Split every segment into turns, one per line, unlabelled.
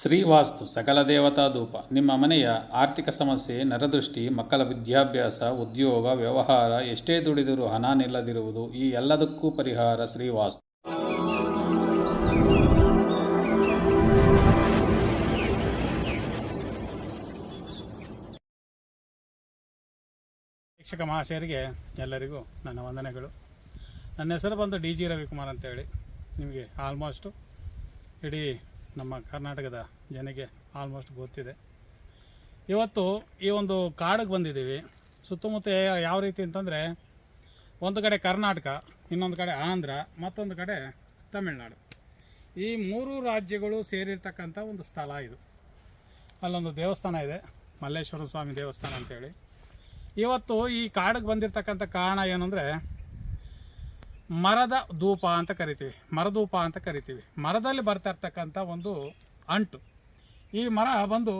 ಶ್ರೀವಾಸ್ತು ಸಕಲ ದೇವತಾ ಧೂಪ. ನಿಮ್ಮ ಮನೆಯ ಆರ್ಥಿಕ ಸಮಸ್ಯೆ, ನರದೃಷ್ಟಿ, ಮಕ್ಕಳ ವಿದ್ಯಾಭ್ಯಾಸ, ಉದ್ಯೋಗ, ವ್ಯವಹಾರ, ಎಷ್ಟೇ ದುಡಿದರೂ ಹಣ ನಿಲ್ಲದಿರುವುದು, ಈ ಎಲ್ಲದಕ್ಕೂ ಪರಿಹಾರ ಶ್ರೀವಾಸ್ತು.
ಶಿಕ್ಷಕ ಮಹಾಶಯರಿಗೆ ಎಲ್ಲರಿಗೂ ನನ್ನ ವಂದನೆಗಳು. ನನ್ನ ಹೆಸರು ಬಂದು ಡಿ ಜಿ ರವಿಕುಮಾರ್ ಅಂತೇಳಿ. ನಿಮಗೆ ಆಲ್ಮೋಸ್ಟು ಇಡೀ ನಮ್ಮ ಕರ್ನಾಟಕದ ಜನಕ್ಕೆ ಆಲ್ಮೋಸ್ಟ್ ಗೊತ್ತಿದೆ. ಇವತ್ತು ಈ ಒಂದು ಕಾಡಿಗೆ ಬಂದಿದ್ದೀವಿ. ಸುತ್ತಮುತ್ತ ಯಾವ ರೀತಿ ಅಂತಂದರೆ ಒಂದು ಕಡೆ ಕರ್ನಾಟಕ, ಇನ್ನೊಂದು ಕಡೆ ಆಂಧ್ರ, ಮತ್ತೊಂದು ಕಡೆ ತಮಿಳುನಾಡು. ಈ ಮೂರು ರಾಜ್ಯಗಳು ಸೇರಿರ್ತಕ್ಕಂಥ ಒಂದು ಸ್ಥಳ ಇದು. ಅಲ್ಲೊಂದು ದೇವಸ್ಥಾನ ಇದೆ, ಮಲ್ಲೇಶ್ವರ ಸ್ವಾಮಿ ದೇವಸ್ಥಾನ ಅಂತೇಳಿ. ಇವತ್ತು ಈ ಕಾಡಿಗೆ ಬಂದಿರತಕ್ಕಂಥ ಕಾರಣ ಏನಂದರೆ ಮರದ ಧೂಪ ಅಂತ ಕರಿತೀವಿ. ಮರಧೂಪ ಅಂತ ಕರಿತೀವಿ. ಮರದಲ್ಲಿ ಬರ್ತಾ ಇರ್ತಕ್ಕಂಥ ಒಂದು ಅಂಟು. ಈ ಮರ ಬಂದು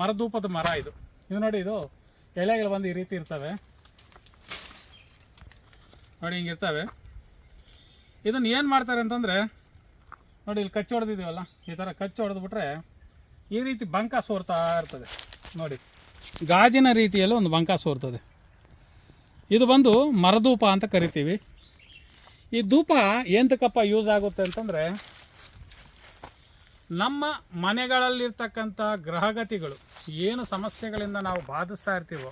ಮರಧೂಪದ ಮರ ಇದು. ಇದು ನೋಡಿ ಇದು ಎಲೆಗಳು ಬಂದು ಈ ರೀತಿ ಇರ್ತವೆ. ನೋಡಿ ಹಿಂಗಿರ್ತವೆ ಇದನ್ನು ಏನು ಮಾಡ್ತಾರೆ ಅಂತಂದರೆ, ನೋಡಿ ಇಲ್ಲಿ ಕಚ್ಚಿ ಹೊಡೆದಿದ್ದೀವಲ್ಲ, ಈ ಥರ ಕಚ್ಚಿ ಹೊಡೆದ್ಬಿಟ್ರೆ ಈ ರೀತಿ ಬಂಕ ಸೋರ್ತಾ ಇರ್ತದೆ. ನೋಡಿ, ಗಾಜಿನ ರೀತಿಯಲ್ಲಿ ಒಂದು ಬಂಕ ಸೋರ್ತದೆ. ಇದು ಬಂದು ಮರಧೂಪ ಅಂತ ಕರಿತೀವಿ. ಈ ಧೂಪ ಎಂತಕ್ಕಪ್ಪ ಯೂಸ್ ಆಗುತ್ತೆ ಅಂತಂದರೆ ನಮ್ಮ ಮನೆಗಳಲ್ಲಿರ್ತಕ್ಕಂಥ ಗ್ರಹಗತಿಗಳು ಏನು ಸಮಸ್ಯೆಗಳಿಂದ ನಾವು ಬಾಧಿಸ್ತಾ ಇರ್ತೀವೋ,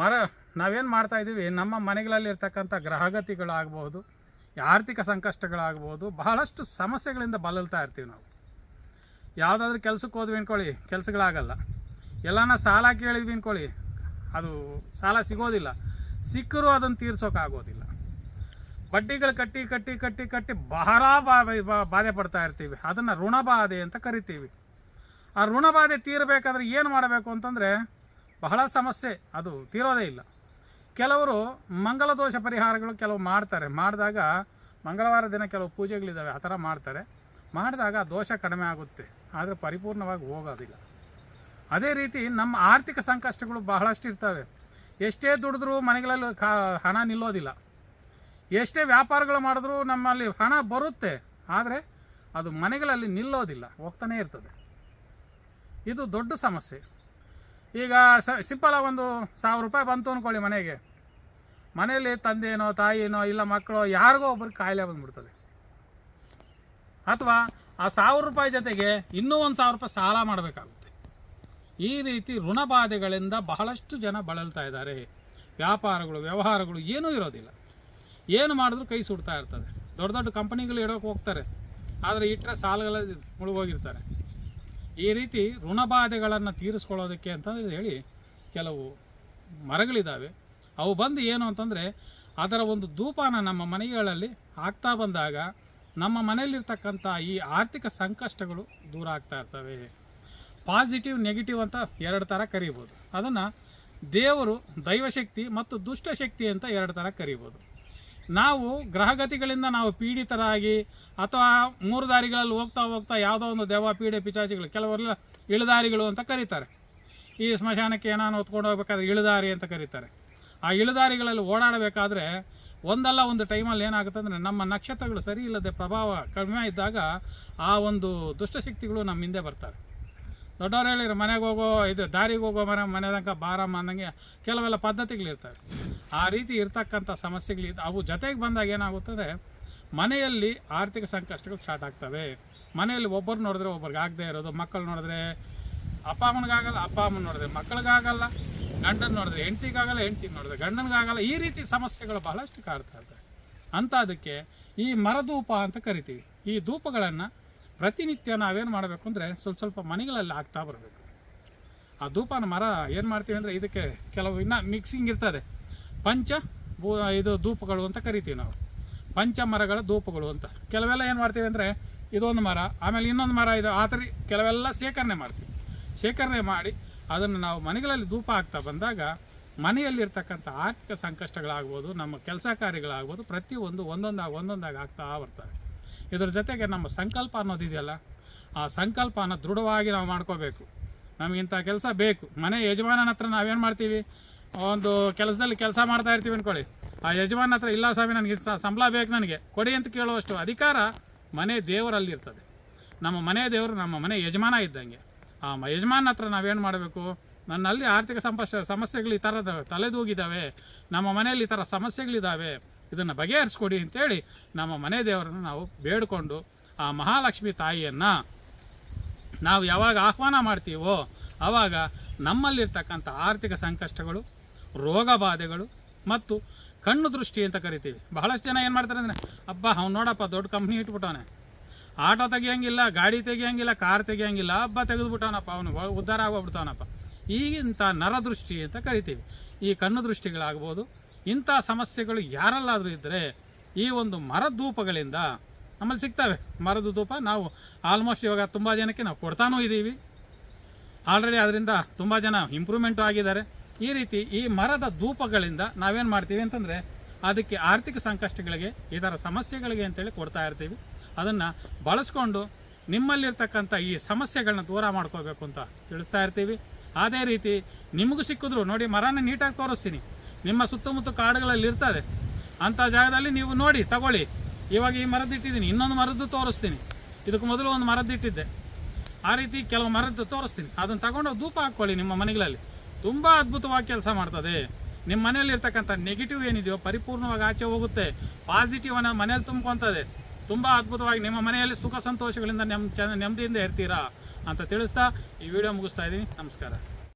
ಮರ, ನಾವೇನು ಮಾಡ್ತಾ ಇದ್ದೀವಿ, ನಮ್ಮ ಮನೆಗಳಲ್ಲಿರ್ತಕ್ಕಂಥ ಗ್ರಹಗತಿಗಳಾಗ್ಬೋದು ಆರ್ಥಿಕ ಸಂಕಷ್ಟಗಳಾಗ್ಬೋದು ಬಹಳಷ್ಟು ಸಮಸ್ಯೆಗಳಿಂದ ಬಳಲ್ತಾ ಇರ್ತೀವಿ ನಾವು. ಯಾವುದಾದ್ರೂ ಕೆಲಸಕ್ಕೆ ಹೋದ್ವಿ ಅನ್ಕೊಳ್ಳಿ, ಕೆಲಸಗಳಾಗಲ್ಲ. ಎಲ್ಲನ ಸಾಲ ಕೇಳಿದ್ವಿ ಅನ್ಕೊಳ್ಳಿ, ಅದು ಸಾಲ ಸಿಗೋದಿಲ್ಲ. ಸಿಕ್ಕರೂ ಅದನ್ನು ತೀರ್ಸೋಕ್ಕಾಗೋದಿಲ್ಲ ಬಡ್ಡಿಗಳು ಕಟ್ಟಿ ಕಟ್ಟಿ ಕಟ್ಟಿ ಕಟ್ಟಿ ಬಹಳ ಬಾಧೆ ಪಡ್ತಾ ಇರ್ತೀವಿ. ಅದನ್ನು ಋಣಬಾಧೆ ಅಂತ ಕರಿತೀವಿ. ಆ ಋಣಬಾಧೆ ತೀರಬೇಕಾದ್ರೆ ಏನು ಮಾಡಬೇಕು ಅಂತಂದರೆ ಬಹಳ ಸಮಸ್ಯೆ. ಅದು ತೀರೋದೇ ಇಲ್ಲ. ಕೆಲವರು ಮಂಗಲ ದೋಷ ಪರಿಹಾರಗಳು ಕೆಲವು ಮಾಡ್ತಾರೆ. ಮಾಡಿದಾಗ ಮಂಗಳವಾರ ದಿನ ಕೆಲವು ಪೂಜೆಗಳಿದ್ದಾವೆ ಆ ಥರ ಮಾಡ್ತಾರೆ. ಮಾಡಿದಾಗ ದೋಷ ಕಡಿಮೆ ಆಗುತ್ತೆ. ಆದರೆ ಪರಿಪೂರ್ಣವಾಗಿ ಹೋಗೋದಿಲ್ಲ. ಅದೇ ರೀತಿ ನಮ್ಮ ಆರ್ಥಿಕ ಸಂಕಷ್ಟಗಳು ಬಹಳಷ್ಟು ಇರ್ತವೆ ಎಷ್ಟೇ ದುಡಿದ್ರೂ ಮನೆಗಳಲ್ಲಿ ಕಾ, ಹಣ ನಿಲ್ಲೋದಿಲ್ಲ. ಎಷ್ಟೇ ವ್ಯಾಪಾರಗಳು ಮಾಡಿದ್ರೂ ನಮ್ಮಲ್ಲಿ ಹಣ ಬರುತ್ತೆ, ಆದರೆ ಅದು ಮನೆಗಳಲ್ಲಿ ನಿಲ್ಲೋದಿಲ್ಲ, ಹೋಗ್ತಾನೇ ಇರ್ತದೆ. ಇದು ದೊಡ್ಡ ಸಮಸ್ಯೆ. ಈಗ ಸ ಸಿಂಪಲಾಗಿ ಒಂದು ಸಾವಿರ ರೂಪಾಯಿ ಬಂತು ಅಂದ್ಕೊಳ್ಳಿ ಮನೆಗೆ. ಮನೆಯಲ್ಲಿ ತಂದೆನೋ, ತಾಯಿನೋ, ಇಲ್ಲ ಮಕ್ಕಳು, ಯಾರಿಗೋ ಒಬ್ರಿಗೆ ಕಾಯಿಲೆ ಬಂದ್ಬಿಡ್ತದೆ. ಅಥವಾ ಆ ಸಾವಿರ ರೂಪಾಯಿ ಜೊತೆಗೆ ಇನ್ನೂ ಒಂದು ಸಾವಿರ ರೂಪಾಯಿ ಸಾಲ ಮಾಡಬೇಕಾಗುತ್ತೆ. ಈ ರೀತಿ ಋಣಬಾಧೆಗಳಿಂದ ಬಹಳಷ್ಟು ಜನ ಬಳಲ್ತಾ ಇದ್ದಾರೆ. ವ್ಯಾಪಾರಗಳು, ವ್ಯವಹಾರಗಳು ಏನೂ ಇರೋದಿಲ್ಲ. ಏನು ಮಾಡಿದ್ರು ಕೈ ಸುಡ್ತಾ ಇರ್ತದೆ. ದೊಡ್ಡ ದೊಡ್ಡ ಕಂಪನಿಗಳು ಇಡೋಕೆ ಹೋಗ್ತಾರೆ. ಆದರೆ ಇಟ್ಟರೆ ಸಾಲಗಳ ಮುಳುಗೋಗಿರ್ತಾರೆ. ಈ ರೀತಿ ಋಣಬಾಧೆಗಳನ್ನು ತೀರಿಸ್ಕೊಳ್ಳೋದಕ್ಕೆ ಅಂತಂದು ಹೇಳಿ ಕೆಲವು ಮರಗಳಿದ್ದಾವೆ ಅವು ಬಂದು ಏನು ಅಂತಂದರೆ ಅದರ ಒಂದು ಧೂಪನ ನಮ್ಮ ಮನೆಗಳಲ್ಲಿ ಆಗ್ತಾ ಬಂದಾಗ ನಮ್ಮ ಮನೆಯಲ್ಲಿರ್ತಕ್ಕಂಥ ಈ ಆರ್ಥಿಕ ಸಂಕಷ್ಟಗಳು ದೂರ ಆಗ್ತಾ ಇರ್ತವೆ. ಪಾಸಿಟಿವ್, ನೆಗೆಟಿವ್ ಅಂತ ಎರಡು ಥರ ಕರಿಬೋದು. ಅದನ್ನು ದೇವರು ದೈವಶಕ್ತಿ ಮತ್ತು ದುಷ್ಟಶಕ್ತಿ ಅಂತ ಎರಡು ಥರ ಕರಿಬೋದು. ನಾವು ಗ್ರಹಗತಿಗಳಿಂದ ನಾವು ಪೀಡಿತರಾಗಿ ಅಥವಾ ಮೂರು ದಾರಿಗಳಲ್ಲಿ ಹೋಗ್ತಾ ಹೋಗ್ತಾ ಯಾವುದೋ ಒಂದು ದೇವ ಪೀಡೆ ಪಿಚಾಚಿಗಳು ಕೆಲವರೆಲ್ಲ ಇಳಿದಾರಿಗಳು ಅಂತ ಕರೀತಾರೆ. ಈ ಸ್ಮಶಾನಕ್ಕೆ ಏನಾನು ಹೊತ್ಕೊಂಡು ಹೋಗ್ಬೇಕಾದ್ರೆ ಇಳಿದಾರಿ ಅಂತ ಕರೀತಾರೆ. ಆ ಇಳಿದಾರಿಗಳಲ್ಲಿ ಓಡಾಡಬೇಕಾದ್ರೆ ಒಂದಲ್ಲ ಒಂದು ಟೈಮಲ್ಲಿ ಏನಾಗುತ್ತೆ ಅಂದರೆ ನಮ್ಮ ನಕ್ಷತ್ರಗಳು ಸರಿ ಇಲ್ಲದೆ ಪ್ರಭಾವ ಕಡಿಮೆ ಇದ್ದಾಗ ಆ ಒಂದು ದುಷ್ಟಶಕ್ತಿಗಳು ನಮ್ಮ ಹಿಂದೆ ಬರ್ತಾರೆ. ದೊಡ್ಡವ್ರು ಹೇಳಿದ್ರು, ಮನೆಗೆ ಹೋಗೋ ಇದು ದಾರಿಗೆ ಹೋಗೋ ಮನೆ ಮನೆ ತನಕ ಬಾರಮ್ಮ ಅಂದಂಗೆ ಕೆಲವೆಲ್ಲ ಪದ್ಧತಿಗಳಿರ್ತವೆ ಆ ರೀತಿ ಇರ್ತಕ್ಕಂಥ ಸಮಸ್ಯೆಗಳಿದ್ದು ಅವು ಜೊತೆಗೆ ಬಂದಾಗ ಏನಾಗುತ್ತದೆ ಮನೆಯಲ್ಲಿ ಆರ್ಥಿಕ ಸಂಕಷ್ಟಗಳು ಸ್ಟಾರ್ಟ್ ಆಗ್ತವೆ. ಮನೆಯಲ್ಲಿ ಒಬ್ಬರು ನೋಡಿದ್ರೆ ಒಬ್ರಿಗೆ ಆಗದೆ ಇರೋದು, ಮಕ್ಕಳು ನೋಡಿದ್ರೆ ಅಪ್ಪ ಅಮ್ಮನಿಗಾಗಲ್ಲ, ಅಪ್ಪ ಅಮ್ಮನ ನೋಡಿದ್ರೆ ಮಕ್ಕಳಿಗಾಗಲ್ಲ, ಗಂಡನ ನೋಡಿದ್ರೆ ಹೆಂಡ್ತಿಗಾಗಲ್ಲ ಹೆಂಡ್ತಿಗೆ ನೋಡಿದ್ರೆ ಗಂಡನಿಗಾಗಲ್ಲ. ಈ ರೀತಿ ಸಮಸ್ಯೆಗಳು ಬಹಳಷ್ಟು ಕಾಡ್ತಾ ಇರ್ತವೆ. ಅಂತ ಅದಕ್ಕೆ ಈ ಮರಧೂಪ ಅಂತ ಕರಿತೀವಿ. ಈ ಧೂಪಗಳನ್ನು ಪ್ರತಿನಿತ್ಯ ನಾವೇನು ಮಾಡಬೇಕು ಅಂದರೆ ಸ್ವಲ್ಪ ಸ್ವಲ್ಪ ಮನೆಗಳಲ್ಲಿ ಹಾಕ್ತಾ ಬರಬೇಕು. ಆ ಧೂಪನ ಮರ ಏನು ಮಾಡ್ತೀವಿ ಅಂದರೆ ಇದಕ್ಕೆ ಕೆಲವು ಇನ್ನು ಮಿಕ್ಸಿಂಗ್ ಇರ್ತದೆ. ಪಂಚ ಭೂ ಇದು ಧೂಪಗಳು ಅಂತ ಕರಿತೀವಿ ನಾವು. ಪಂಚ ಮರಗಳ ಧೂಪಗಳು ಅಂತ. ಕೆಲವೆಲ್ಲ ಏನು ಮಾಡ್ತೀವಿ ಅಂದರೆ ಇದೊಂದು ಮರ, ಆಮೇಲೆ ಇನ್ನೊಂದು ಮರ ಇದು. ಆ ಥರ ಕೆಲವೆಲ್ಲ ಶೇಖರಣೆ ಮಾಡ್ತೀವಿ. ಶೇಖರಣೆ ಮಾಡಿ ಅದನ್ನು ನಾವು ಮನೆಗಳಲ್ಲಿ ಧೂಪ ಹಾಕ್ತಾ ಬಂದಾಗ ಮನೆಯಲ್ಲಿರ್ತಕ್ಕಂಥ ಆರ್ಥಿಕ ಸಂಕಷ್ಟಗಳಾಗ್ಬೋದು, ನಮ್ಮ ಕೆಲಸ ಕಾರ್ಯಗಳಾಗ್ಬೋದು ಪ್ರತಿಯೊಂದು ಒಂದೊಂದಾಗಿ ಒಂದೊಂದಾಗಿ ಆಗ್ತಾ ಬರ್ತವೆ. ಇದ್ರ ಜೊತೆಗೆ ನಮ್ಮ ಸಂಕಲ್ಪ ಅನ್ನೋದಿದೆಯಲ್ಲ ಆ ಸಂಕಲ್ಪನ ದೃಢವಾಗಿ ನಾವು ಮಾಡ್ಕೋಬೇಕು. ನಮಗಿಂಥ ಕೆಲಸ ಬೇಕು. ಮನೆ ಯಜಮಾನನ ಹತ್ರ ನಾವೇನು ಮಾಡ್ತೀವಿ? ಒಂದು ಕೆಲಸದಲ್ಲಿ ಕೆಲಸ ಮಾಡ್ತಾ ಇರ್ತೀವಿ ಅಂದ್ಕೊಳ್ಳಿ ಆ ಯಜಮಾನ ಹತ್ರ, ಇಲ್ಲ ಸ್ವಾಮಿ, ನನಗೆ ಸಂಬಳ ಬೇಕು ನನಗೆ. ಕೊಡಿ ಅಂತ ಕೇಳುವಷ್ಟು ಅಧಿಕಾರ ಮನೆ ದೇವರಲ್ಲಿ ಇರ್ತದೆ. ನಮ್ಮ ಮನೆ ದೇವರು ನಮ್ಮ ಮನೆ ಯಜಮಾನ ಇದ್ದಂಗೆ. ಆ ಯಜಮಾನ ಹತ್ರ ನಾವೇನು ಮಾಡಬೇಕು? ನನ್ನಲ್ಲಿ ಆರ್ಥಿಕ ಸಮಸ್ಯೆ ಸಮಸ್ಯೆಗಳು ಈ ಥರದ ತಲೆದೂಗಿದ್ದಾವೆ ನಮ್ಮ ಮನೆಯಲ್ಲಿ ಈ ಥರ ಸಮಸ್ಯೆಗಳಿದ್ದಾವೆ ಇದನ್ನು ಬಗೆಹರಿಸ್ಕೊಡಿ ಅಂತೇಳಿ ನಮ್ಮ ಮನೆ ದೇವರನ್ನು ನಾವು ಬೇಡಿಕೊಂಡು ಆ ಮಹಾಲಕ್ಷ್ಮಿ ತಾಯಿಯನ್ನು ನಾವು ಯಾವಾಗ ಆಹ್ವಾನ ಮಾಡ್ತೀವೋ ಆವಾಗ ನಮ್ಮಲ್ಲಿರ್ತಕ್ಕಂಥ ಆರ್ಥಿಕ ಸಂಕಷ್ಟಗಳು, ರೋಗ ಬಾಧೆಗಳು ಮತ್ತು ಕಣ್ಣು ದೃಷ್ಟಿ ಅಂತ ಕರಿತೀವಿ. ಬಹಳಷ್ಟು ಜನ ಏನು ಮಾಡ್ತಾರೆ ಅಂದರೆ, ಅಬ್ಬ, ಅವ್ನು ನೋಡಪ್ಪ, ದೊಡ್ಡ ಕಂಪ್ನಿ ಇಟ್ಬಿಟ್ಟವನೆ. ಆಟೋ ತೆಗಿಯೋಂಗಿಲ್ಲ, ಗಾಡಿ ತೆಗಿಯೋಂಗಿಲ್ಲ ಕಾರ್ ತೆಗಿಯೋಂಗಿಲ್ಲ, ಹಬ್ಬ ತೆಗೆದುಬಿಟ್ಟವನಪ್ಪ, ಅವನು ಉದ್ಧಾರ ಆಗೋಗ್ಬಿಡ್ತಾವನಪ್ಪ. ಈಗಿಂಥ ನರದೃಷ್ಟಿ ಅಂತ ಕರಿತೀವಿ. ಈ ಕಣ್ಣು ದೃಷ್ಟಿಗಳಾಗ್ಬೋದು ಇಂಥ ಸಮಸ್ಯೆಗಳು ಯಾರಲ್ಲಾದರೂ ಇದ್ದರೆ ಈ ಒಂದು ಮರದೂಪಗಳಿಂದ ನಮ್ಮಲ್ಲಿ ಸಿಗ್ತವೆ. ಮರದ ಧೂಪ ನಾವು ಆಲ್ಮೋಸ್ಟ್ ಇವಾಗ ತುಂಬ ಜನಕ್ಕೆ ನಾವು ಕೊಡ್ತಾನೂ ಇದ್ದೀವಿ. ಆಲ್ರೆಡಿ ಅದರಿಂದ ತುಂಬ ಜನ ಇಂಪ್ರೂವ್ಮೆಂಟು ಆಗಿದ್ದಾರೆ. ಈ ರೀತಿ ಈ ಮರದ ಧೂಪಗಳಿಂದ ನಾವೇನು ಮಾಡ್ತೀವಿ ಅಂತಂದರೆ ಅದಕ್ಕೆ ಆರ್ಥಿಕ ಸಂಕಷ್ಟಗಳಿಗೆ ಥರ ಸಮಸ್ಯೆಗಳಿಗೆ ಅಂತೇಳಿ ಕೊಡ್ತಾ ಇರ್ತೀವಿ. ಅದನ್ನು ಬಳಸ್ಕೊಂಡು ನಿಮ್ಮಲ್ಲಿರ್ತಕ್ಕಂಥ ಈ ಸಮಸ್ಯೆಗಳನ್ನ ದೂರ ಮಾಡ್ಕೋಬೇಕು ಅಂತ ತಿಳಿಸ್ತಾ ಇರ್ತೀವಿ. ಅದೇ ರೀತಿ ನಿಮಗೂ ಸಿಕ್ಕಿದ್ರು ನೋಡಿ ಮರನ ನೀಟಾಗಿ ತೋರಿಸ್ತೀನಿ. ನಿಮ್ಮ ಸುತ್ತಮುತ್ತ ಕಾಡುಗಳಲ್ಲಿ ಇರ್ತದೆ. ಅಂಥ ಜಾಗದಲ್ಲಿ ನೀವು ನೋಡಿ, ತಗೊಳ್ಳಿ. ಇವಾಗ ಈ ಮರದ್ದು ಇಟ್ಟಿದ್ದೀನಿ. ಇನ್ನೊಂದು ಮರದ್ದು ತೋರಿಸ್ತೀನಿ. ಇದಕ್ಕೆ ಮೊದಲು ಒಂದು ಮರದ್ದು ಇಟ್ಟಿದ್ದೆ. ಆ ರೀತಿ ಕೆಲವು ಮರದ್ದು ತೋರಿಸ್ತೀನಿ. ಅದನ್ನು ತಗೊಂಡು ಧೂಪ ಹಾಕ್ಕೊಳ್ಳಿ ನಿಮ್ಮ ಮನೆಗಳಲ್ಲಿ. ತುಂಬ ಅದ್ಭುತವಾಗಿ ಕೆಲಸ ಮಾಡ್ತದೆ. ನಿಮ್ಮ ಮನೆಯಲ್ಲಿ ಇರ್ತಕ್ಕಂಥ ನೆಗೆಟಿವ್ ಏನಿದೆಯೋ ಪರಿಪೂರ್ಣವಾಗಿ ಆಚೆ ಹೋಗುತ್ತೆ. ಪಾಸಿಟಿವ್ ಅನ್ನೋ ಮನೇಲಿ ತುಂಬ್ಕೊತದೆ. ತುಂಬ ಅದ್ಭುತವಾಗಿ ನಿಮ್ಮ ಮನೆಯಲ್ಲಿ ಸುಖ ಸಂತೋಷಗಳಿಂದ ನೆಮ್ಮ ಚೆನ್ನ ನೆಮ್ಮದಿಯಿಂದ ಇರ್ತೀರಾ ಅಂತ ತಿಳಿಸ್ತಾ ಈ ವಿಡಿಯೋ ಮುಗಿಸ್ತಾ ಇದ್ದೀನಿ. ನಮಸ್ಕಾರ.